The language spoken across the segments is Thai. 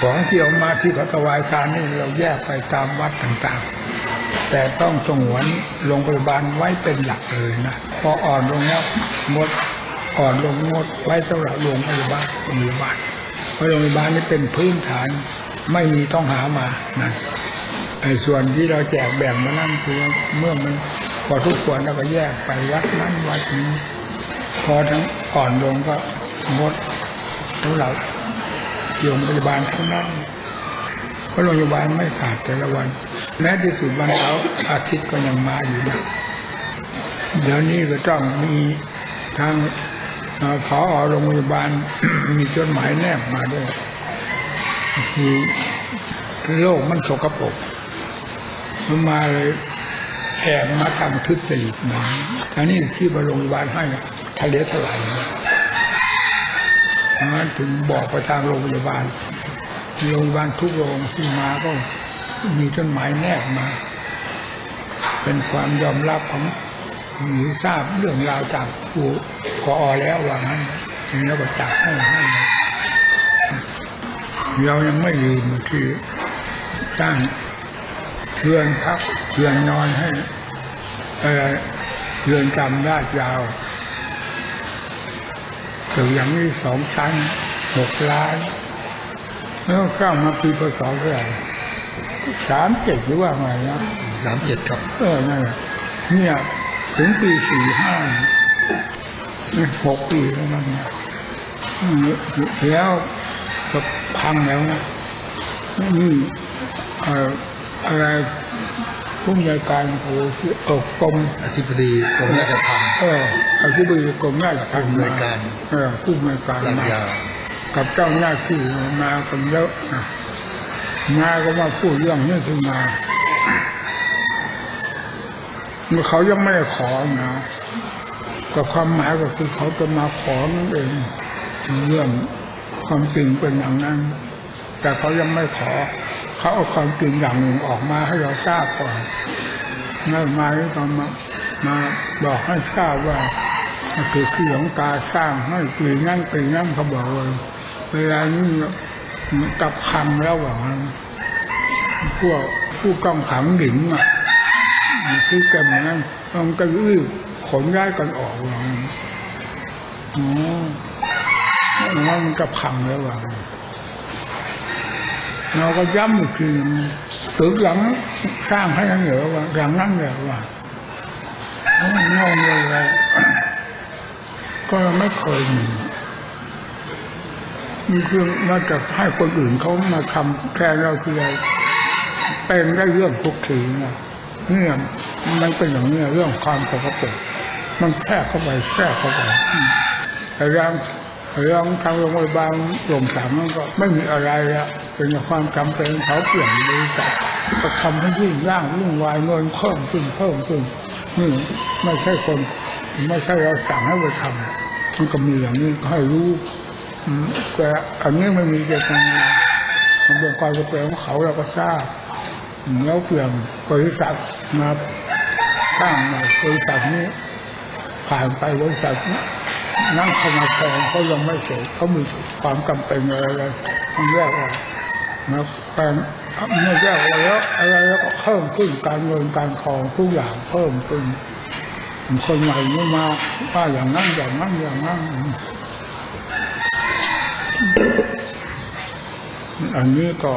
ของที่เอามาที่เขาถวายทานนี่เราแยกไปตามวัดต่างๆ แต่ต้องสงวนโรงพยาบาลไว้เป็นหลักเลยนะ พออ่อนลงแล้วงดอ่อนลงงดไว้สำหรับโรงพยาบาลโรงพยาบาลเพราะโรงพยาบาลนี่เป็นพื้นฐานไม่มีต้องหามานะไอ้ส่วนที่เราแจกแบ่งมานั่นคือว่าเมื่อมันพอทุกควรเราก็แยกไปวัดนั้นวัดนี้พอทั้งอ่อนลงก็งดสำหรับ โรงพยาบาลเท่านั้นเพราะโรงพยาบาลไม่ขาดแต่ละวัน แม้ที่สุดวันเสาร์อาทิตย์ก็ยังมาอยู่นะเดี๋ยวนี้ก็ต้องมีทางเอ่อผอโรงพยาบาลมีจดหมายแนบมาด้วยคือโลกมันสกปรกมันมาเลยแอบมาทำทุจริตมาอันนี้ที่โรงพยาบาลให้ทะเลถลาย นะงั้นถึงบอกไปทางโรงพยาบาล โรงพยาบาลทุกโรงที่มาก็มีจดหมายแนบมา เป็นความยอมรับของหรือทราบเรื่องราวจากผู้พอแล้วว่างั้นแล้วก็จัดให้ให้เรายังไม่ลืมที่สร้างเรือนพักเรือนนอนให้เอ่อเรือนจำราดยาว ตึกอย่างนี้สองชั้นหกล้าน แล้วสร้างมาปีพศเท่าไหร่สามเจ็ดหรือว่าไงนะสามเจ็ดครับ เออนั่นแหละเนี่ยถึงปีสี่ห้าหกปีแล้วมันเนี่ยอืมแล้วก็พังแล้วนะนี่เอ่ออะไรผู้มีอาการโอ้ที่เออกรมอธิบดีกรมราชทัณฑ์ เอออธิบดีกรมราชทัณฑ์ผู้อำนวยการเออผู้อำนวยการลาดมายาวกับเจ้าหน้าที่มากันเยอะนะมาก็มาพูดเรื่องนี้ขึ้นมาเมื่อเขายังไม่ได้ขอนะแต่ความหมายก็คือเขาจะมาขอนั่นเองเรื่องความจริงเป็นอย่างนั้น แต่เขายังไม่ขอ เขาเอาความจริงอย่างหนึ่งออกมาให้เราทราบก่อนแล้วมาตอนมา มาบอกให้ทราบว่าคือที่หลวงตาสร้างให้ปีนั่นปีนั่นเขาบอกเลยเวลานี้กับคำแล้วว่าพวกผู้กองขังหญิงอะคือแกมันนั้นต้องกระลืบขนย้ายกันออกว่าอ๋อแล้วมันกับคำแล้วว่าเราก็ย้ำอีกทีหนึ่งตึกหลังสร้างให้นั่นเหรอว่าหลังนั้นเหรอว่า โอ้ยงงเลยว่าก็ไม่เคยมีมีเรื่องน่าจะให้คนอื่นเขามาทำแทนเราทีไรเป็นได้เรื่องทุกทีนะเนี่ยมันเป็นอย่างนี้เรื่องความสกปรกมันแทรกเข้าไปแทรกเข้าไปอืมแต่ยังเรื่องทางโรงพยาบาลโรงสามมันก็ไม่มีอะไรล้วเป็นความจำเป็นเขาเปลี่ยนบริษัทก็ทำให้ยิ่งย่างยิ่งวายเงินเพิ่มขึ้นเพิ่มขึ้น นี่ไม่ใช่คน ไม่ใช่เราสั่งให้ไปทำมันก็มีอย่างนี้ให้รู้แต่อันนี้ไม่มีเจตนามันเป็นความจำเป็นของเขาเราก็ทราบแล้วเปลี่ยนบริษัทมาสร้างใหม่บริษัทนี้ผ่านไปบริษัทนี้นั่งเข้ามาแทนเขายังไม่เสร็จเขามีความจำเป็นอะไรต้องแยกออกนะแต่ เมื่อแยกออกแล้วอะไรแล้วก็เพิ่มขึ้นการเงินการทองทุกอย่างเพิ่มขึ้นคนใหม่นี่มาว่าอย่างนั้นอย่างนั้นอย่างนั้นอันนี้ก็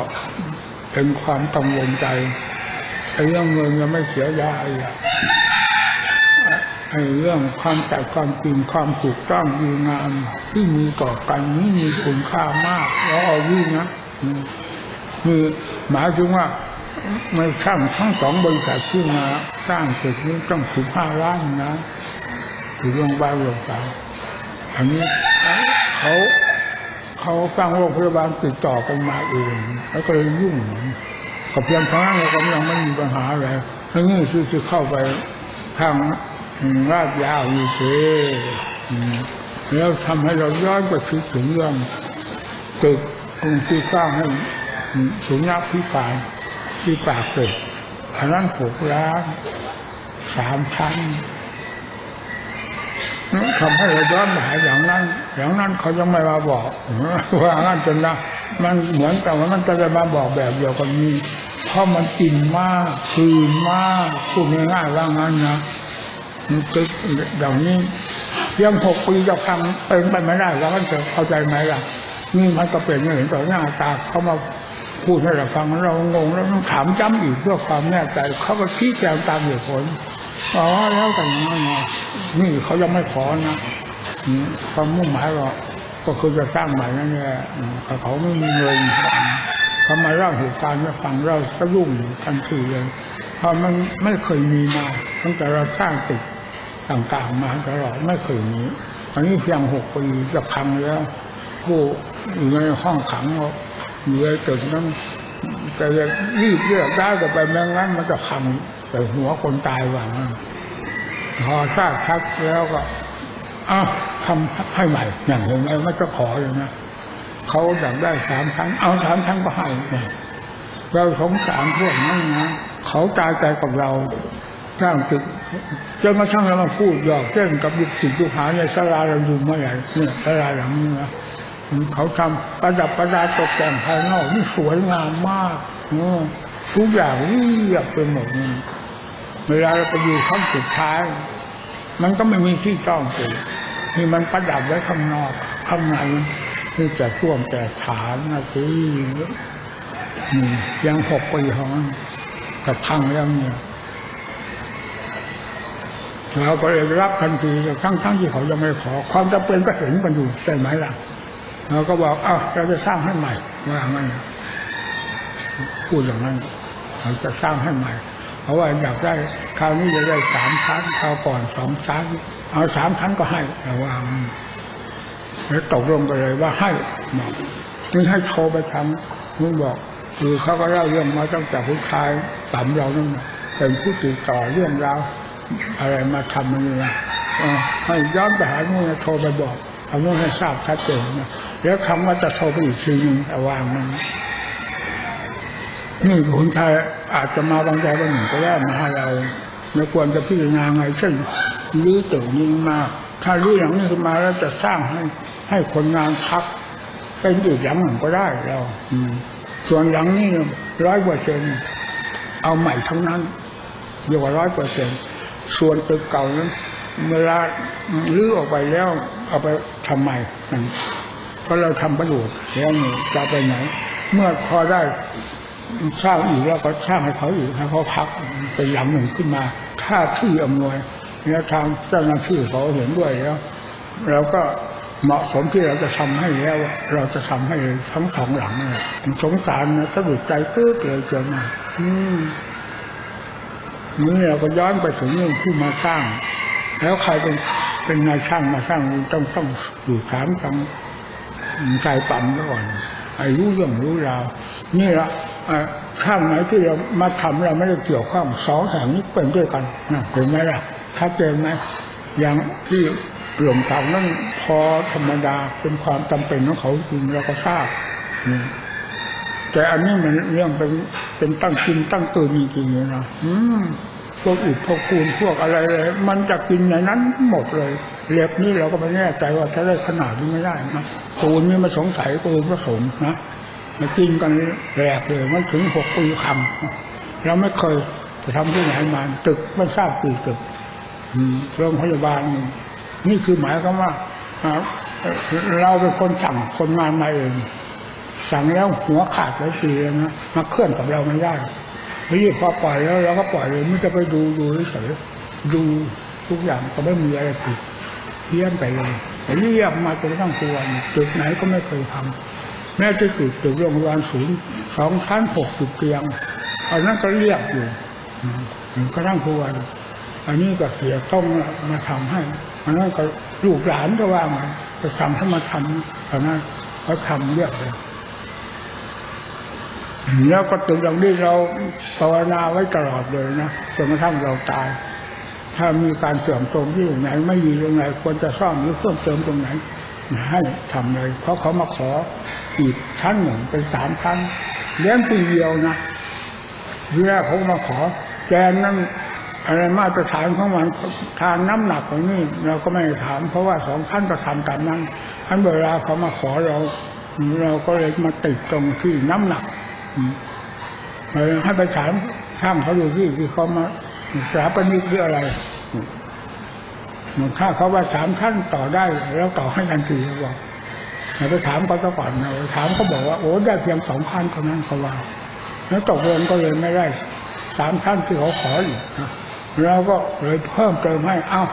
เป็นความกังวลใจไอ้เรื่องเงินยังไม่เสียยาอีกอะไอ้เรื่องความแต่ความจริงความถูกต้องดีงามที่มีต่อกันนี่มีคุณค่ามากแล้วเอาวิ่งนะ คือหมายถึงว่าไม่สร้างทั้งสองบริษัทขึ้นมาสร้างเสร็จนี้ต้องถึงห้าล้านนะถือโรงพยาบาลโรงพยาบาลอันนี้เขาเขาสร้างโรงพยาบาลติดต่อกันมาเองแล้วก็เลยยุ่งกับเพียงเท่านั้นเราก็ยังไม่มีปัญหาอะไรทั้งนี้คือเข้าไปทางอืมลาดยาวอยู่เสีแล้วทำให้เราย้อนไปคิดถึงเรื่องตึกองที่สร้างให้ สุนัขพิการที่ปากเกร็ดอันนั้นหกล้านสามชั้นทำให้เราย้อนมาหาอย่างนั้น อย่างนั้นเขายังไม่มาบอกว่างั้นจนนะมันเหมือนกับว่ามันจะมาบอกแบบเดียวกันนี้เพราะมันกินมากคืนมากพูดง่ายๆว่างั้นนะมันตึกอย่างนี้เพียงหกปีจะพังเป็นไปไม่ได้แล้วมันจะเข้าใจไหมล่ะนี่มันก็เป็นอย่างเห็นต่อหน้าตาเขามา พูดให้เราฟังเรางงแล้วต้องถามย้ำอีกเพื่อความแน่ใจเขาก็ชี้แจงตามเหตุผลอ๋อแล้วกันอย่างนั้นนะนี่เขายังไม่ขอนะความมุ่งหมายเราก็คือจะสร้างใหม่นั่นแหละอืมแต่เขาไม่มีเงินเขามาเล่าเหตุการณ์ให้ฟังเราก็ยุ่งอยู่ทันทีเลยเพราะมันไม่เคยมีมาตั้งแต่เราสร้างตึกต่างๆมาตลอดไม่เคยมีอันนี้เพียงหกปีจะพังแล้วผู้อยู่ในห้องขังเขา อยู่ในตึกนั้นจะรีบเลือกได้แต่ไปแมงนั้นมันจะพังแต่หัวคนตายว่างั้นพอทราบชักแล้วก็อ้าวทำให้ใหม่อย่างเห็นไหมมันจะขออยู่นะเขาอยากได้สามครั้ง เอาสามครั้งก็ให้เราสงสารพวกนั้นนะเขาตายใจกับเราสร้างตึกจนกระทั่งเรามาพูดหยอกเล่นกับลูกศิษย์ลูกหาในศาลาเราอยู่เมื่อไหร่เนี่ยศาลาหลังนี้นะ เขาทำประดับประดาตกแต่งภายนอกนี่สวยงามมากอทุกอย่างเรียบไปหมดนี่เวลาเราไปอยู่ข้างสุดท้าย มันก็ไม่มีที่จ้องสินี่มันประดับไว้ข้างนอกข้างในนี่จะท่วมแต่ฐานนะสินี่ยังหกปีของมันจะพังแล้วเนี่ยเราก็เลยรับทันทีทั้งๆที่เขายังไม่ขอ ความจำเป็นก็เห็นกันอยู่ใช่ไหมล่ะ เราก็บอกเอ้าเราจะสร้างให้ใหม่ว่างั้นพูดอย่างนั้นเราจะสร้างให้ใหม่ เพราะว่าอยากได้คราวนี้จะได้สามชั้นคราวก่อนสองชั้นเอาสามชั้นก็ให้เราว่างแล้วตกลงกันเลยว่าให้บอกนี่ให้โทรไปทำนี่บอก คือเขาก็เล่าเรื่องมาตั้งแต่ผู้ชายต่ำเรานั่นเป็นผู้ติดต่อเรื่องราวอะไรมาทำมันนี่นะเอให้ย้อนไปหานู่นโทรไปบอกเอาเรื่องให้ทราบชัดเจนนะ แล้วคำว่าจะโทรไปอีกทีนึงแต่วางมันนี่คนไทยอาจจะมาบางใจบางหนึ่งก็ได้มาให้เราไม่ควรจะพิจารณาไงเช่นรื้อตึกนี้มาถ้ารื้ออย่างนี้ขึ้นมาแล้วจะสร้างให้ ให้คนงานพักเป็นอีกอย่างหนึ่งก็ได้เราส่วนอย่างนี้ร้อยเปอร์เซ็นเอาใหม่ทั้งนั้นเรียกว่าร้อยเปอร์เซ็นส่วนตึกเก่านั้นเวลาลื้อออกไปแล้ว เอาไปทำใหม่อืม ก็เราทำประโยชน์แล้วนี่จะไปไหน เมื่อพอได้สร้างอีกแล้วก็สร้างให้เขาอีกให้เขาพักเป็นหลังหนึ่งขึ้นมาถ้าที่อำนวยเนี่ยทางเจ้าหน้าที่เขาเห็นด้วยแล้วเราก็เหมาะสมที่เราจะทำให้แล้วเราจะทำให้ทั้งสองหลังเลยสงสารนะสะดุดใจตื้อเลยเกินมาอืมนี่เราก็ย้อนไปถึงเรื่องผู้มาสร้าง แล้วใครเป็นเป็นนายช่างมาสร้างต้องต้องอยู่ฐานฟัง ใจปั่นก่อนอายุเรื่องรู้ราวนี่ละเอ่อช่างไหนที่เรามาทำเราไม่ได้เกี่ยวข้องสองแห่งนี้เป็นด้วยกันนะเห็นไหมล่ะชัดเจนไหมอย่างที่หลวงตานั่นพอธรรมดาเป็นความจำเป็นของเขาจริงเราก็ทราบอืมแต่อันนี้มันเรื่องเป็นเป็นตั้งกินตั้งตื่นจริงๆเลยนะพวกอิฐพวกคูนพวกอะไรเลยมันจะกินในนั้นหมดเลย เล็กนี่เราก็ไม่แน่ใจว่าจะได้ขนาดนี้ไม่ได้นะปูนนี่มันสงสัยปูนผสมนะมากินกันแหลกเลยมันถึงหกปีคำเราไม่เคยจะทำที่ไหนมาตึกไม่ทราบกี่ตึกโรงพยาบาล นี่คือหมายความว่าเราเป็นคนสั่งคนงานมาเอง สั่งแล้วหัวขาดแล้วทีนะมาเคลื่อนกับเราไม่ได้รีบพอปล่อยแล้วเราก็ปล่อยเลยไม่จะไปดูดูเฉยดูทุกอย่างก็ไม่มีอะไรผิด พี้ยนไปเลยเรียบมาจนกระทั่งตัวนี่ตึกไหนก็ไม่เคยทำแม้ที่สุดตึกโรงพยาบาลศูนย์สองชั้นหกสิบเตียงอันนั้นก็เรียบอยู่อืมถึงกระทั่งตัวอันนี้ก็เสียต้องมาทำให้อันนั้นก็ลูกหลานก็ว่ามาจะสั่งให้มาทำตอนนั้นเขาทำเรียบเลยแล้วก็ตึกอย่างนี้เราภาวนาไว้ตลอดเลยนะจนกระทั่งเราตาย ถ้ามีการเสื่อมโทรมที่ไหนไม่ดีตรงไหนควรจะซ่อมหรือเพิ่มเติมตรงไหน ให้ทำเลย เพราะเขามาขออีกชั้นหนึ่งเป็นสามชั้นเลี้ยงปีเดียวนะทีแรกเขามาขอแกนนั้นอะไรมาตรฐานของมันทานน้ำหนักของนี่เราก็ไม่ถาม เพราะว่าสองท่านก็ทำตามนั้นท่านเวลาเขามาขอเรา เราก็เลยมาติดตรงที่น้ำหนักให้ไปถามช่างเขาดูที่ที่เขามา สถาปนิกหรืออะไรอืมถ้าเขาว่าสามขั้นต่อได้ แล้วต่อให้ทันทีเขาบอกให้ไปถามเขาซะก่อนนะไปถามเขาบอกว่าโอ้ได้เพียงสองขั้นเท่านั้นเขาว่า แล้วตกลงก็เลยไม่ได้สามขั้นที่เขาขออีกนะเราก็เลยเพิ่มเติมให้เอ้า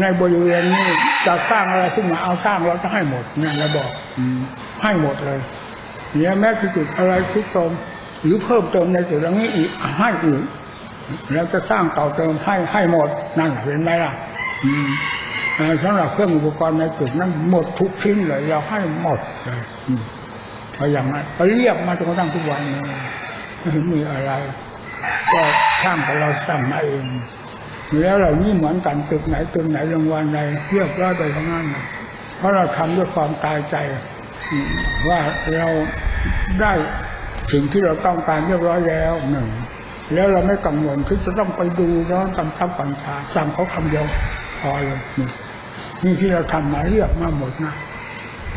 ในบริเวณนี้จะสร้างอะไรขึ้นมาเอาสร้างเราจะให้หมดเนี่ยเราบอก อืมให้หมดเลยเนี่ยแม้ที่จุดอะไรทุกตมหรือเพิ่มเติมในจุดนี้อีกให้อีก แล้วจะสร้างเต่อเติมให้ให้หมดนั่นเห็นไหมล่ะสำหรับเครื่องอุปกรณ์ในจุดนั้นหมดทุกชิ้นเลยเราให้หมดเลยอืมก็อย่างนั้นเรียกมาจนกระทั่งทุกวันนี้ไม่มีอะไร ก็ช่างของเราสั่งมาเองแล้วเรานี่เหมือนกันตึกไหนตึกไหนรางวัลใดเรียบร้อยไปทั้งนั้นเพราะเราทำด้วยความตายใจว่าเราได้สิ่งที่เราต้องการเรียบร้อยแล้วหนึ่ง แล้วเราไม่กังวลที่จะต้องไปดูแล้วกำชับบัญชาสั่งเขาคำเดียวพอเลยนี่นี่ที่เราทำมาเรียบมาหมดนะ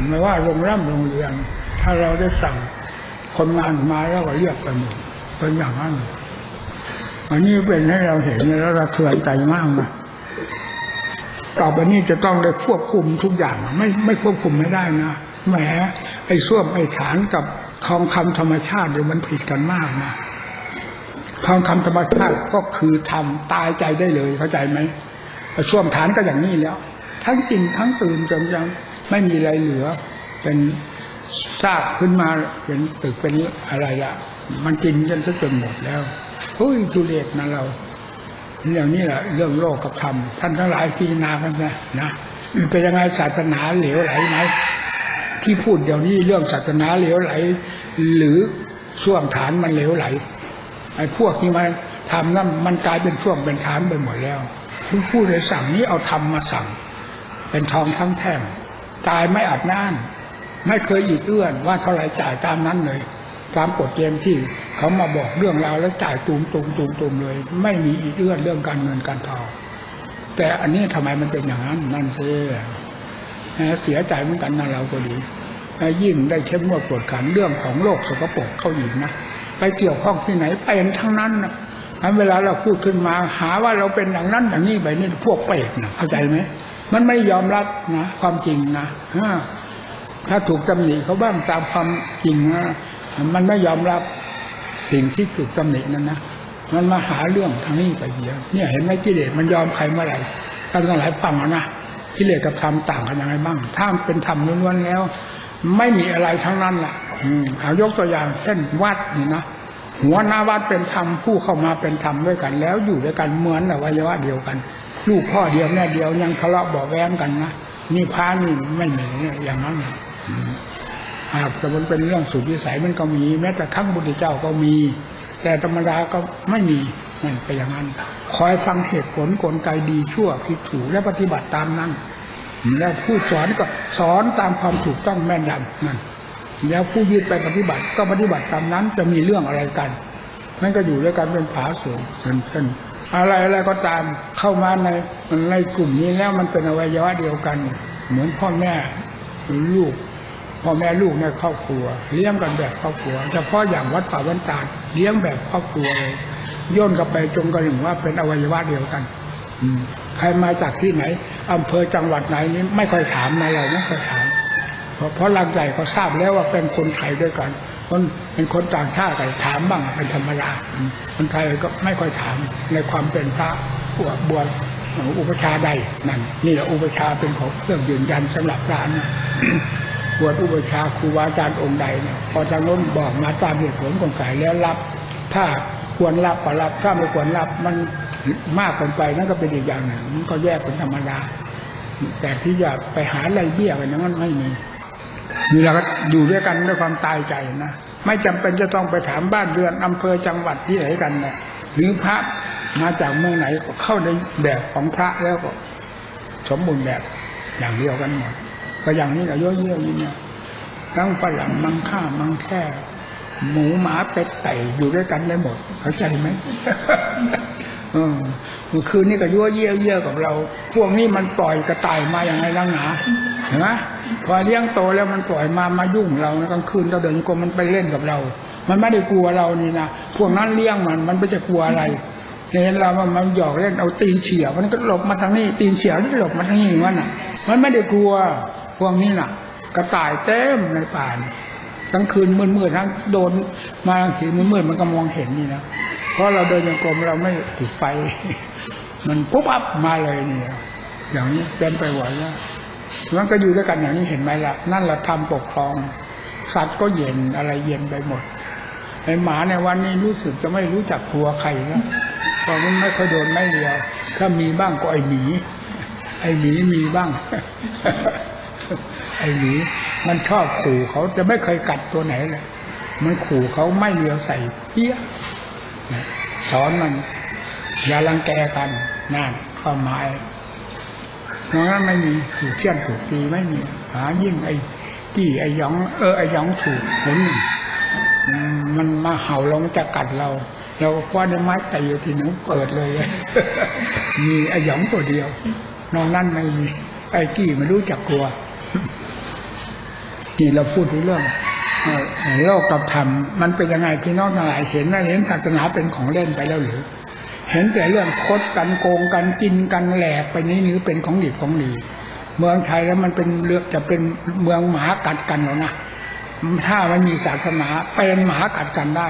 ไม่ว่าโรงแรมโรงเรียน ถ้าเราได้สั่งคนงานมาแล้วก็เรียกไปหมดเป็นอย่างนั้นอันนี้เป็นให้เราเห็นแล้วเราเทือนใจมากนะต่อไปนี้จะต้องได้ควบคุมทุกอย่างไม่ไม่ควบคุมไม่ได้นะแหมไอ้ส้วมไอ้ฐานกับทองคำธรรมชาติเดี๋ยวมันผิดกันมากนะ ทองคำธรรมชาติก็คือทำตายใจได้เลยเข้าใจไหมไอ้ส้วมฐานก็อย่างนี้แล้ว ทั้งจริงทั้งตื่นจนยังไม่มีอะไรเหลือ เป็นซากขึ้นมาเป็นตึกเป็นอะไรอะมันกินจนจนหมดแล้วเฮ้ยทุเรศนะเราเรื่องนี้แหละเรื่องโลกกับธรรมท่านทั้งหลายพิจารณากันนะนะเป็นยังไงศาสนาเหลวไหลไหมที่พูดเดี๋ยวนี้เรื่องศาสนาเหลวไหล หรือช่วงฐานมันเหลวไหล ไอ้พวกที่มาทำนั่นมันกลายเป็นช่วงเป็นฐานไปหมดแล้วผู้พูดในสั่งนี้เอาธรรมาสั่ง เป็นทองทั้งแท่งตายไม่อัดน่าน ไม่เคยอีกเอื้อนว่าเท่าไรจ่ายตามนั้นเลย ตามกฎเกณฑ์ที่เขามาบอกเรื่องราวแล้วจ่ายตูมตูมตูมตูมเลย ไม่มีอีกเอื้อนเรื่องการเงินการทองแต่อันนี้ทำไมมันเป็นอย่างนั้นนั่นเสียเสียใจเหมือนกันนะเราก็ดียิ่งได้เข้มงวดกวดขันเรื่องของโลกสกปรกเข้าอีกนะ ไปเกี่ยวข้องที่ไหนเป็นทั้งนั้นนะอันเวลาเราพูดขึ้นมา หาว่าเราเป็นอย่างนั้นอย่างนี้ไปนี่พวกเปรตนะเข้าใจไหมมันไม่ยอมรับนะความจริงนะถ้าถูกตำหนิเขาบ้างตามความจริงนะมันไม่ยอมรับสิ่งที่ถูกตำหนินั้นนะมันมาหาเรื่องทางนี้ไปเดียวเนี่ยเห็นไหมกิเลสมันยอมใครเมื่อไหร่ท่านทั้งหลายฟังนะกิเลสกับธรรมต่างกันยังไงบ้างถ้าเป็นธรรมล้วนๆแล้ว ไม่มีอะไรทั้งนั้นแหละ เอายกตัวอย่างเช่นวัดนี่นะหัวหน้าวัดเป็นธรรมผู้เข้ามาเป็นธรรมด้วยกัน แล้วอยู่ด้วยกันเหมือนอวัยวะเดียวกัน ลูกพ่อเดียวแม่เดียวยังทะเลาะเบาะแว้งกันนะนี่พานี่ไม่มีอย่างนั้นอืมหากแต่มันเป็นเรื่องสุดวิสัยมันก็มี แม้แต่ครั้งบุตรเจ้าก็มี แต่ธรรมดาก็ไม่มีนั่นไปอย่างนั้นคอยฟังเหตุผลกลไกดีชั่วผิดถูกและปฏิบัติตามนั้น แล้วผู้สอนก็สอนตามความถูกต้องแม่นยำนั่น แล้วผู้ยึดไปปฏิบัติก็ปฏิบัติตามนั้นจะมีเรื่องอะไรกันนั่นก็อยู่ด้วยกันเป็นผาสูงเช่นอะไรอะไรก็ตามเข้ามาในในกลุ่มนี้แล้วมันเป็นอวัยวะเดียวกัน เหมือนพ่อแม่ลูกพ่อแม่ลูกในครอบครัว เลี้ยงกันแบบครอบครัวเฉพาะอย่างวัดป่าวันตาเลี้ยงแบบครอบครัวเลยย่นกันไปจงกระถึงว่าเป็นอวัยวะเดียวกัน อืใครมาจากที่ไหนอำเภอจังหวัดไหนนี้ไม่ค่อยถามนะเราไม่ค่อยถาม เพราะพราะหลังใจเขาทราบแล้วว่าเป็นคนไทยด้วยกันคนเป็นคนต่างชาติถามบ้างเป็นธรรมดาคนไทยก็ไม่ค่อยถามในความเป็นพระบวชบวชอุปชาใดนั่นนี่แหละอุปชาเป็นของเครื่องยืนยันสำหรับพระนะบวชอุปชาครูบาอาจารย์องค์ใดเนี่ยพอทางโน้นบอกมาตามเหตุผลกลไกแล้วรับ ถ้าควรรับก็รับถ้าไม่ควรรับมันมากเกินไปนั่นก็เป็นอีกอย่างหนึ่งมันก็แยกเป็นธรรมดาแต่ที่จะไปหาอะไรเบี้ยกันอย่างนั้นไม่มี นี่เราก็อยู่ด้วยกันด้วยความตายใจนะไม่จำเป็นจะต้องไปถามบ้านเรือนอำเภอจังหวัดที่ไหนกันนะหรือพระมาจากเมืองไหนก็เข้าในแบบของพระแล้วก็สมบูรณ์แบบอย่างเดียวกันหมดก็อย่างนี้แหละเยอะๆอย่างนี้ทั้งฝรั่งมังค่ามังแค่หมูหมาเป็ดไก่อยู่ด้วยกันได้หมด เข้าใจไหม เมื่อคืนนี้ก็ยั่วเยี่ยเยี่ยกับเรา พวกนี้มันปล่อยกระต่ายมาอย่างไรลังหนาเห็นไหมพอเลี้ยงโตแล้วมันปล่อยมามายุ่งเรากลางคืนเราเดินกรมมันไปเล่นกับเรา มันไม่ได้กลัวเรานี่นะพวกนั้นเลี้ยงมันมันไม่จะกลัวอะไรเห็นเรามันมันหยอกเล่นเอาตีนเฉียวมันก็หลบมาทางนี้ ตีนเฉียมันก็หลบมาทางนี้อย่างนั้นน่ะ มันไม่ได้กลัวพวกนี้น่ะ กระต่ายเต็มในป่านกลางคืนมืดๆทั้งโดนมาบางทีมืดๆมันก็มองเห็นนี่นะ ราะเราเดินจงกรมเราไม่จุดไฟ มันปุ๊บอัพมาเลยเนี่ยอย่างนี้เป็นไปไหวแล้วมันก็อยู่ด้วยกันอย่างนี้เห็นไหมล่ะ นั่นแหละทำปกครอง สัตว์ก็เย็นอะไรเย็นไปหมดไอหมาในวันนี้รู้สึกจะไม่รู้จักกลัวใครแล้วเพราะมันไม่ค่อยโดนไม่เดียว ถ้ามีบ้างก็ไอหมี ไอหมีมีบ้าง ไอหมีมันชอบขู่เขาจะไม่เคยกัดตัวไหนเลย มันขู่เขาไม่เลียวใส่เปี้ย สอนมัน อย่ารังแกกันนั่นความหมายนอกนั้นไม่มีถูกเชี่ยนถูกตีไม่มีหายิ่งไอ้ที่ไอ้ยอง เออไอ้ยองถูกผลมันมาเห่าเรามันจะกัดเรา เราคว้าได้ไม้ตีอยู่ที่หนึ่งเปิดเลย มีไอ้ยองตัวเดียวนอกนั้นไม่มีไอ้กี้ไม่รู้จักกลัวนี่เราพูดถึงเรื่อง โลกกับธรรมมันเป็นยังไงพี่น้องทั้งหลายเห็นไหมเห็นศาสนาเป็นของเล่นไปแล้วหรือ เห็นแต่เรื่องคดกันโกงกันกินกันแหลกไปนี้หรือเป็นของดีของดีเมืองไทยแล้วมันเป็นเลือกจะเป็นเมืองหมากัดกันแล้วนะถ้ามันมีศาสนาเป็นหมากัดกันได้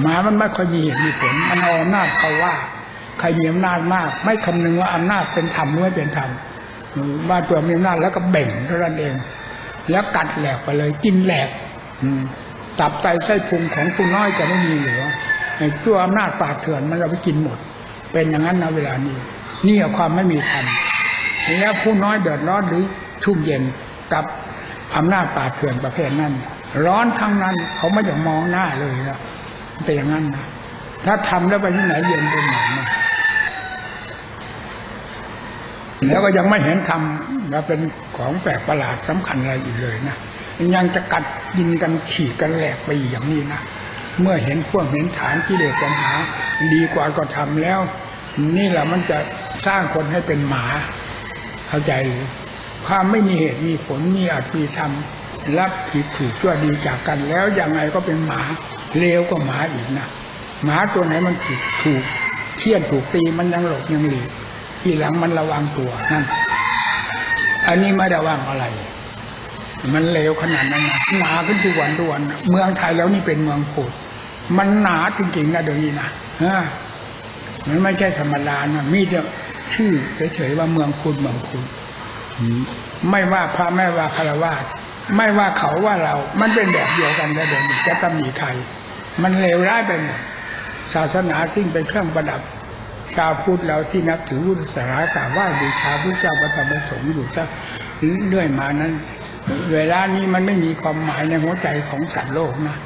หมามันไม่ค่อยมีเหตุมีผลมันเอาอำนาจเขาว่า ใครมีอำนาจมาก ไม่คำนึงว่าอำนาจเป็นธรรมหรือไม่เป็นธรรมอืมบ้านตัวมีอำนาจแล้วก็เบ่งเท่านั้นเอง แล้วกัดแหลกไปเลยกินแหลกอืมตับไตไส้พุงของผู้น้อยจะไม่มีเหลือไอ้ตัวอำนาจปราดเถื่อนมันเราไปกินหมด เป็นอย่างนั้นนะเวลานี้ นี่คือความไม่มีธรรมแล้วผู้น้อยเดือดร้อนหรือชุ่มเย็นกับอำนาจปราดเถื่อนประเภทนั้น ร้อนทั้งนั้นเขาไม่อยากมองหน้าเลยนะเป็นอย่างนั้นนะถ้าทำแล้วไปที่ไหนเย็นเป็นหนังนะ แล้วก็ยังไม่เห็นทำว่าเป็นของแปลกประหลาดสำคัญอะไรอีกเลยนะยังจะกัดกินกันขี่กันแหลกไปอย่างนี้นะเมื่อเห็นพวกเห็นฐานกิเลสปัญหา ดีกว่าก็ทำแล้ว นี่แหละมันจะสร้างคนให้เป็นหมา เข้าใจหรือความไม่มีเหตุมีผลมีอัตมีธรรมรับผิดถูกชั่วดีจากกันแล้วยังไงก็เป็นหมาเลวกว่าหมาอีกนะหมาตัวไหนมันผิดถูกเชี่ยนถูกตีมันยังหลบยังหลีก ทีหลังมันระวังตัวนั่นอันนี้ไม่ระวังอะไร มันเลวขนาดนั้นหนาขึ้นทุกวันทุกวันเมืองไทยแล้วนี่เป็นเมืองพุทธมันหนาจริงๆนะเดี๋ยวนี้นะฮะมันไม่ใช่ธรรมดานะมีแต่ชื่อเฉยๆว่าเมืองพุทธเมืองพุทธอืมไม่ว่าพระไม่ว่าคารวะไม่ว่าเขาว่าเรา มันเป็นแบบเดียวกันนะเดี๋ยวนี้จะตำหนิใคร มันเลวร้ายไปหมดศาสนาซึ่งเป็นเครื่องประดับ ชาวพุทธเราที่นับถือพุทธศาสนากราบไหว้บูชาพระเจ้าพระธรรมพระสงฆ์อยู่ซะเรื่อยมานั้น เวลานี้มันไม่มีความหมายในหัวใจของสัตว์โลกนะ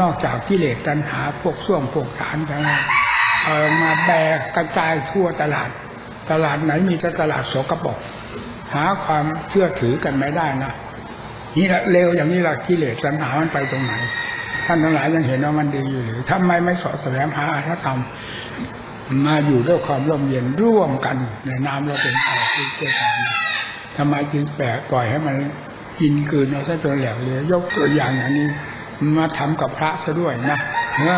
นอกจากกิเลสตัณหาพวกส้วมพวกฐานทั้งนั้นเอามาแบกกระจายทั่วตลาด ตลาดไหนมีแต่ตลาดโสกปรกหาความเชื่อถือกันไม่ได้นะนี่ละเร็วอย่างนี้แหละกิเลสตัณหามันไปตรงไหน ท่านทั้งหลายยังเห็นว่ามันดีอยู่หรือทำไมไม่สอดแสวงหาอารธรรม มาอยู่ด้วยความร่มเย็นร่วมกันในน้ำเราเป็นเอาที่เกิดกันทำไมจึงแปลปล่อยให้มันกินกืนเอาซะจนแหลกเลยยกตัวอย่างอย่างนี้ มาทำกับพระซะด้วยนะเมื่อ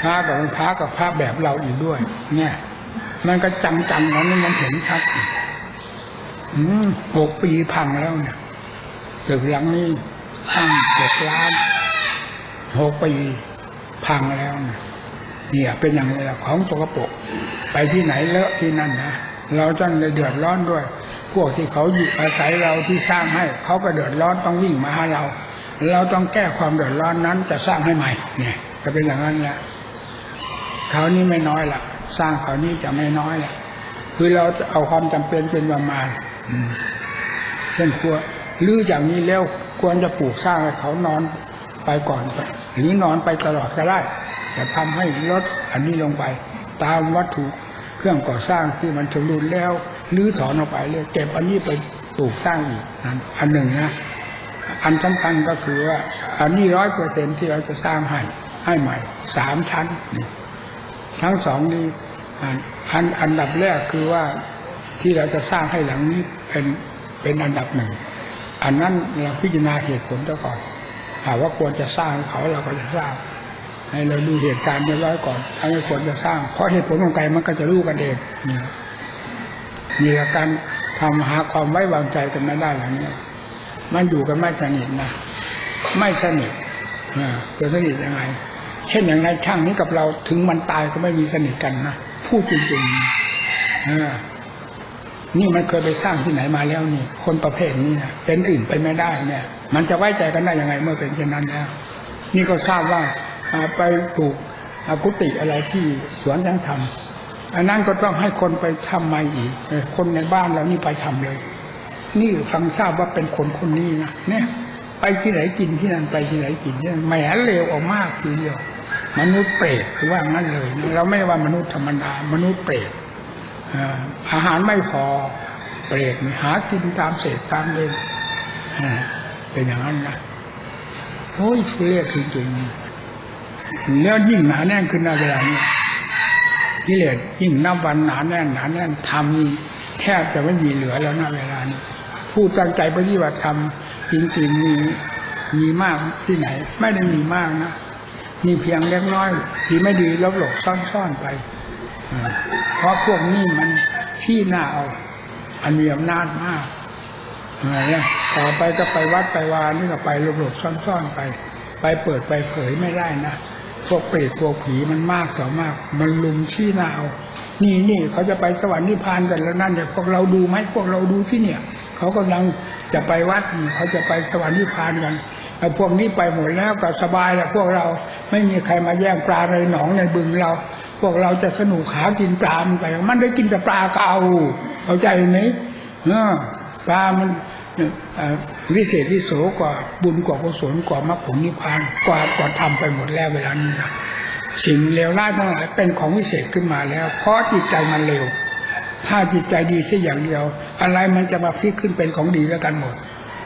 พระกับพระกับพระแบบเราอีกด้วย เนี่ย มันก็จังจังๆนั้นมันเห็นชัดอืมหกปีพังแล้วเนี่ยตึกหลังนี้สร้างเจ็ดล้านหกปีพังแล้วเนี่ย เนี่ยเป็นอย่างไรล่ะของสกปรกไปที่ไหนเลอะที่นั่นนะเราต้องเดือดร้อนด้วย พวกที่เขาอยู่อาศัยเราที่สร้างให้เขาก็เดือดร้อนต้องวิ่งมาหาเรา เราต้องแก้ความเดือดร้อนนั้นจะสร้างให้ใหม่เนี่ยจะเป็นอย่างนั้นแหละคราวนี้ไม่น้อยละสร้างคราวนี้จะไม่น้อยละคือเราจะเอาความจำเป็นเป็นประมาณเช่นครัวรื้ออย่างนี้แล้วควรจะปลูกสร้างให้เขานอนไปก่อนหรือนอนไปตลอดก็ได้ จะทำให้ลดอันนี้ลงไป ตามวัตถุเครื่องก่อสร้างที่มันชำรุดแล้วรื้อถอนออกไปเลยเก็บอันนี้ไปปลูกสร้างอีกนั่นอันหนึ่งนะอันสำคัญก็คือว่าอันนี้ร้อยเปอร์เซ็นที่เราจะสร้างให้ให้ใหม่สามชั้นนี่ทั้งสองนี้อันอันดับแรกคือว่าที่เราจะสร้างให้หลังนี้เป็นเป็นอันดับหนึ่งอันนั้นเราพิจารณาเหตุผลซะก่อนหากว่าควรจะสร้างเขาเราก็จะสร้าง ให้เราดูเหตุการณ์เรียบร้อยก่อนถ้าไม่ควรจะสร้าง เพราะเหตุผลของไกลมันก็จะรู้กันเองเนี่ยมีการทำหาความไว้วางใจกันไม่ได้อย่างนี้มันอยู่กันไม่สนิทนะ ไม่สนิทอ่าจะสนิทยังไง เช่นอย่างนายช่างนี้กับเราถึงมันตายก็ไม่มีสนิทกันนะพูดจริงๆอ่านี่มันเคยไปสร้างที่ไหนมาแล้วนี่ คนประเภทนี้นะเป็นอื่นไปไม่ได้เนี่ย มันจะไว้ใจกันได้ยังไงเมื่อเป็นเช่นนั้นแล้ว นี่ก็ทราบว่า ไปปลูกอากุฏิอะไรที่สวนยังทำอันนั้นก็ต้องให้คนไปทำมาอีก คนในบ้านเรานี่ไปทำเลย นี่ฟังทราบว่าเป็นคนคนนี้นะเนี่ย ไปที่ไหนกินที่นั่นไปที่ไหนกินที่นั่นแหมเลวออกมากทีเดียวมนุษย์เปรตคือว่างั้นเลย เราไม่ว่ามนุษย์ธรรมดามนุษย์เปรตอาหารไม่พอเปรตหากินตามเศษตามเดินเป็นอย่างนั้นนะโอ้ยทุเรศจริงๆ แล้วยิ่งหนาแน่นขึ้นในเวลานี้กิเลสยิ่งนับวันหนาแน่นหนาแน่นทำแทบจะไม่มีเหลือแล้วนเวลานี้ ผู้ตั้งใจปฏิบัติธรรมจริงๆมีมีมากที่ไหน ไม่ได้มีมากนะมีเพียงเล็กน้อยที่ไม่ดีลบหลบซ่อนๆไป เพราะพวกนี้มันขี้หน้าเอาอันมีอำนาจมากอะไรเนี่ยต่อไปก็ไปวัดไปวานี่ก็ไปหลบหลบซ่อนๆไป ไปเปิดไปเผยไม่ได้นะ พวกเปรตพวกผีมันมากต่อมาก มันลุมขี้หน้าเอานี่นี่เขาจะไปสวรรค์นิพพานกันแล้วนั่นเนี่ยพวกเราดูไหมพวกเราดูที่เนี่ย เขากำลังจะไปวัดเขาจะไปสวรรค์นิพพานกันไอ้พวกนี้ไปหมดแล้วก็สบายแล้วพวกเราไม่มีใครมาแย่งปลาในหนองในบึงเรา พวกเราจะสนุกหากินปลามันไป มันได้กินแต่ปลาเก่าเข้าใจไหมเออปลามัน วิเศษวิโสกว่าบุญกว่ากุศลกว่ามรรคผลนิพพานกว่ากว่าทำไปหมดแล้วเวลานี้นะสิ่งเลวร้ายทั้งหลายเป็นของวิเศษขึ้นมาแล้ว เพราะจิตใจมันเลวถ้าจิตใจดีแค่อย่างเดียว อะไรมันจะมาพลิกขึ้นเป็นของดีแล้วกันหมด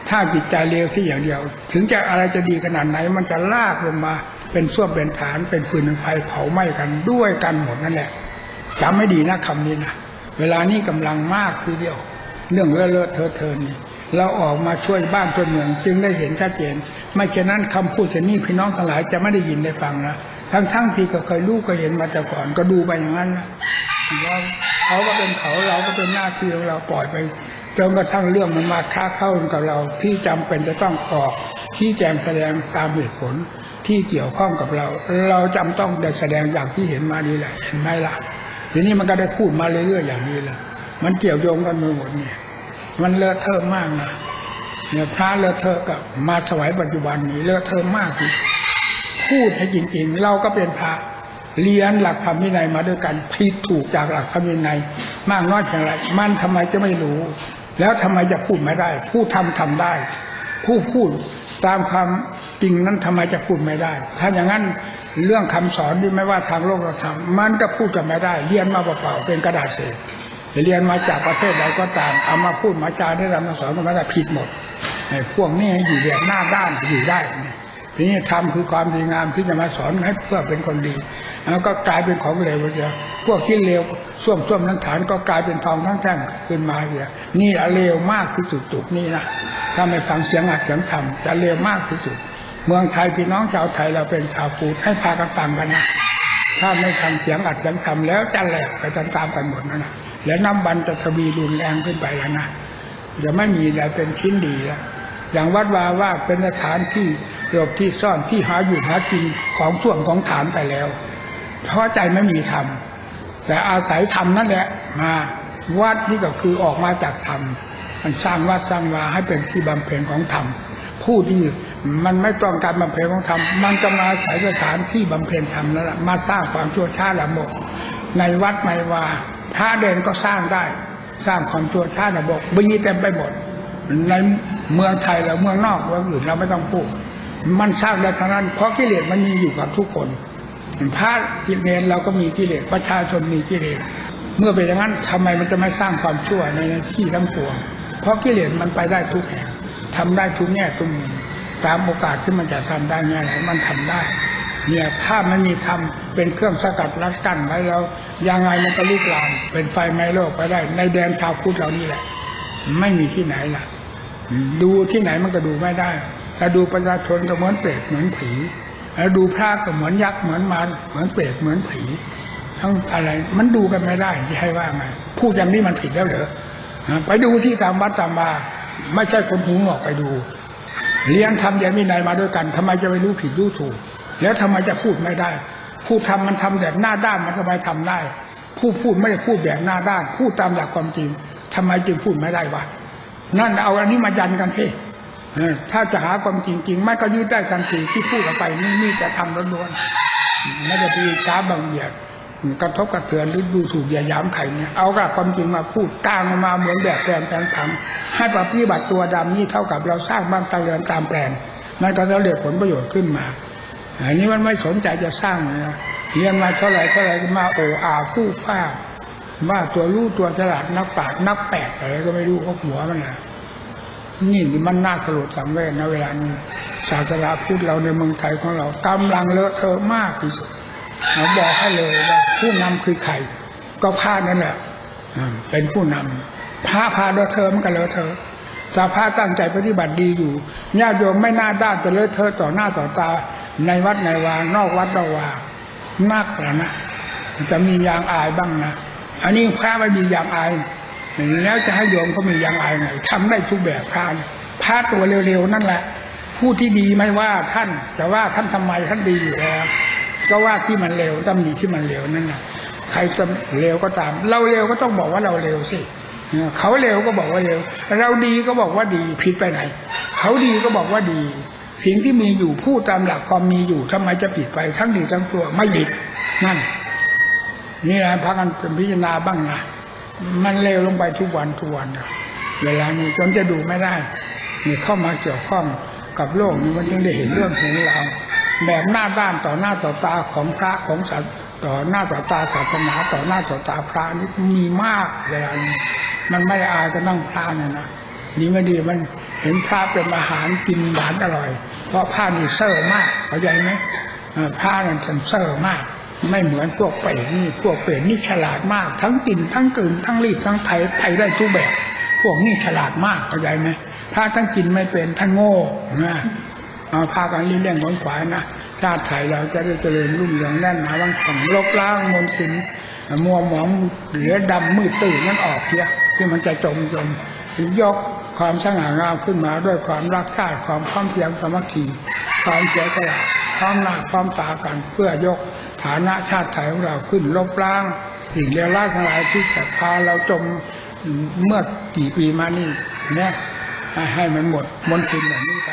ถ้าจิตใจเลวแค่อย่างเดียว ถึงจะอะไรจะดีขนาดไหน มันจะลากลงมาเป็นส้วมเป็นฐานเป็นฟืนเป็นไฟเผาไหม้กันด้วยกันหมดนั่นแหละจำไม่ดีนะคำนี้นะเวลานี้กำลังมากทีเดียว เรื่องเลอะเลอะเทอะเทอนี่ เราออกมาช่วยบ้านช่วยเมือง จึงได้เห็นชัดเจน ไม่เช่นนั้นคำพูดเช่นนี้พี่น้องทั้งหลายจะไม่ได้ยินได้ฟังนะทั้งทั้งๆที่ก็เคยรู้ก็เห็นมาแต่ก่อนก็ดูไปอย่างนั้นนะว่าเขาก็เป็นเขาเราก็เป็นหน้าที่ของเราปล่อยไปจนกระทั่งเรื่องมันมาค้าเข้ากับเราที่จำเป็นจะต้องออกชี้แจงแสดงตามเหตุผลที่เกี่ยวข้องกับเรา เราจำต้องได้แสดงอย่างที่เห็นมานี่แหละเห็นไหมล่ะทีนี้มันก็ได้พูดมาเรื่อยๆอย่างนี้แหละมันเกี่ยวโยงกันไปหมดเนี่ย มันเลอะเทอะมากนะเนี่ยพระเลอะเทอะกับมาสมัยปัจจุบันนี้เลอะเทอะมากที่พูดให้จริง ๆ เราก็เป็นพระเรียนหลักธรรมวินัยมาด้วยกันผิดถูกจากหลักธรรมวินัยมากน้อยเพียงไรมันทำไมจะไม่รู้ แล้วทำไมจะพูดไม่ได้ ผู้ทำทำได้ ผู้พูดตามความจริงนั้นทำไมจะพูดไม่ได้ ถ้าอย่างนั้นเรื่องคำสอนที่ไม่ว่าทางโลกเราทำมันก็พูดกันไม่ได้เรียนมาเปล่าๆเป็นกระดาษเศษ เรียนมาจากประเทศใดก็ตามเอามาพูดมาจาได้รำมาสอนกันไม่ผิดหมดไอ้พวกนี้อยู่แบบหน้าด้านอยู่ได้ทีนี้ธรรมคือความดีงามที่จะมาสอนให้เพื่อเป็นคนดีแล้วก็กลายเป็นของเลวไปเดียพวกที่เลวส้วมส้วมทั้งฐานก็กลายเป็นทองทั้งแท่งขึ้นมาเดียนี่อะเลวมากที่สุดจุดนี้นะถ้าไม่ฟังเสียงอัดเสียงธรรมจะเลวมากที่สุด เมืองไทยพี่น้องชาวไทยเราเป็นชาวพุทธให้พากันฟังกันนะถ้าไม่ฟังเสียงอัดเสียงธรรมแล้วจะแหลกไปตามๆกันหมดนะนะ แล้วน้ำบันจะทวีรุนแรงขึ้นไปแล้วนะจะไม่มีอะไรเป็นชิ้นดีแล้วอย่างวัดวาว่าเป็นสถานที่หลบที่ซ่อนที่หาอยู่หากินของส่วนของฐานไปแล้ว เพราะใจไม่มีธรรมแต่อาศัยธรรมนั่นแหละมาวัดนี่ก็คือออกมาจากธรรมมันสร้างวัดสร้างวาให้เป็นที่บำเพ็ญของธรรมผู้ที่มันไม่ต้องการบำเพ็ญของธรรมมันจะมาอาศัยสถานที่บำเพ็ญธรรมนั่นแหละมาสร้างความชั่วช้าละโมก ในวัดไม่ว่าพระเด่นก็สร้างได้ สร้างความชั่วช้าละโมกมีเต็มไปหมด ในเมืองไทยและเมืองนอกเมืองอื่นเราไม่ต้องพูด มันสร้างได้ทั้งนั้น เพราะกิเลสมันมีอยู่กับทุกคนพระกิเลสเราก็มีกิเลสประชาชนมีกิเลสเมื่อเป็นอย่างนั้นทำไมมันจะไม่สร้างความชั่วในที่ทั้งปวงเพราะกิเลสมันไปได้ทุกแห่งทำได้ทุกแง่ทุกมุมตามโอกาสที่มันจะทำได้แง่ไหนมันทำได้ เนี่ยถ้ามันมีธรรมเป็นเครื่องสกัดรัดกั้นไว้แล้ว ยังไงมันก็ลุกลามเป็นไฟไหม้โลกไปได้ ในแดนชาวพุทธเรานี่แหละ ไม่มีที่ไหนล่ะ ดูที่ไหนมันก็ดูไม่ได้ถ้าดูประชาชนก็เหมือนเปรตเหมือนผีแล้วดูพระก็เหมือนยักษ์เหมือนมารเหมือนเปรตเหมือนผี ทั้งอะไรมันดูกันไม่ได้จะให้ว่าไงพูดอย่างนี้มันผิดแล้วเหรอไปดูที่ตามวัดตามบาไม่ใช่คนหูหนวกไปดูเรียนทำอย่างวินัยมาด้วยกันทำไมจะไม่รู้ผิดรู้ถูก แล้วทำไมจะพูดไม่ได้ ผู้ทำมันทำแบบหน้าด้านมันทำไมทำได้ ผู้พูดไม่ได้พูดแบบหน้าด้าน พูดตามหลักความจริงทำไมจึงพูดไม่ได้วะนั่นเอาอันนี้มายันกันสิถ้าจะหาความจริงจริงไม่ก็ยืดได้ทันทีที่พูดออกไปนี่นี่จะทำล้วนๆไม่ได้ไปก้าบางเหยียดกระทบกระเทือนหรือดูถูกอย่าย้ำใครเนี่ยเอาหลักความจริงมาพูดกลางมาเหมือนแบบแปลนแปลนผังให้ปฏิบัติตัวดำนี่เท่ากับเราสร้างบ้านตะเรือนตามแปลนนั่นก็จะเรียกผลประโยชน์ขึ้นมา อันนี้มันไม่สนใจจะสร้างนะเรียนมาเท่าไหร่เท่าไหร่ก็มาโอ้อาผู้ฟ้าว่าตัวรู้ตัวฉลาดนักปราชญ์นักแปดอะไรก็ไม่รู้ก็หัวมันนะนี่มันน่าสลดสังเวชนะเวลานี้ศาสนาพุทธเราในเมืองไทยของเรากำลังเลอะเทอะมากที่สุดเราบอกให้เลยว่าผู้นำคือใครก็พระนั่นแหละเป็นผู้นำพระพาเลอะเทอะมันก็เลอะเทอะถ้าพระตั้งใจปฏิบัติดีอยู่ญาติโยมไม่น่าด้านจะเลอะเทอะต่อหน้าต่อตา ในวัดในวานอกวัดนอกวานักแล้วนะจะมียางอายบ้างนะอันนี้พระไม่มียางอายแล้วจะให้โยมเขามียางอายไงทำได้ทุกแบบพระพระตัวเร็วๆนั่นแหละ ผู้ที่ดีไม่ว่าท่านจะว่าท่านทำไมท่านดีอยู่แล้ว ก็ว่าที่มันเร็วตำหนิที่มันเร็วนั่นนะใครจะเร็วก็ตาม เราเร็วก็ต้องบอกว่าเราเร็วสิเขาเร็วก็บอกว่าเร็ว เราดีก็บอกว่าดีผิดไปไหน เขาดีก็บอกว่าดี สิ่งที่มีอยู่พูดตามหลักความมีอยู่ทำไมจะผิดไปทั้งดีทั้งตัวไม่ผิดนั่นนี่แหละพักกันเป็นพิจารณาบ้างนะมันเร็วลงไปทุกวันทุกวันเวลานี้จนจะดูไม่ได้นี่เข้ามาเกี่ยวข้องกับโลกนี้มันจึงได้เห็นเรื่องเห็นราวแบบหน้าด้านต่อหน้าต่อตาของพระของสัตว์ต่อหน้าต่อตาศาสนาต่อหน้าต่อตาพระนี่มีมากเวลานี้มันไม่อายก็นั่งพระเนี่ยนะดีไม่ดีมัน เห็นพระเป็นอาหารกินหวานอร่อย เพราะพระนี่เซอร์มากเข้าใจไหมเออพระนั่นเซอร์มาก ไม่เหมือนพวกเปรตนี่พวกเปรตนี่ฉลาดมาก ทั้งกินทั้งกลืนทั้งรีดทั้งไถไถได้ทุกแบบ พวกนี่ฉลาดมากเข้าใจไหมพระทั้งกินไม่เป็นท่านโง่นะเอาพากันรีเร่งขนขวายนะชาติไทยเราจะได้เจริญรุ่งเรืองแน่นหนาวังของลบล้างมลทินมัวหมองเหลือดำมืดตื่นนั่นออกเสียที่มันจะจมจม ยกความสง่างามขึ้นมาด้วยความรักชาติความพร้อมเพียงสมัคคีความเสียสละความหน้าความตากันเพื่อยกฐานะชาติไทยของเราขึ้นลบล้าง สิ่งเลวร้ายทั้งหลายที่จะพาเราจมเมื่อกี่ปีมานี่เนี่ยให้ให้มันหมดมนทินแบบนี้ไป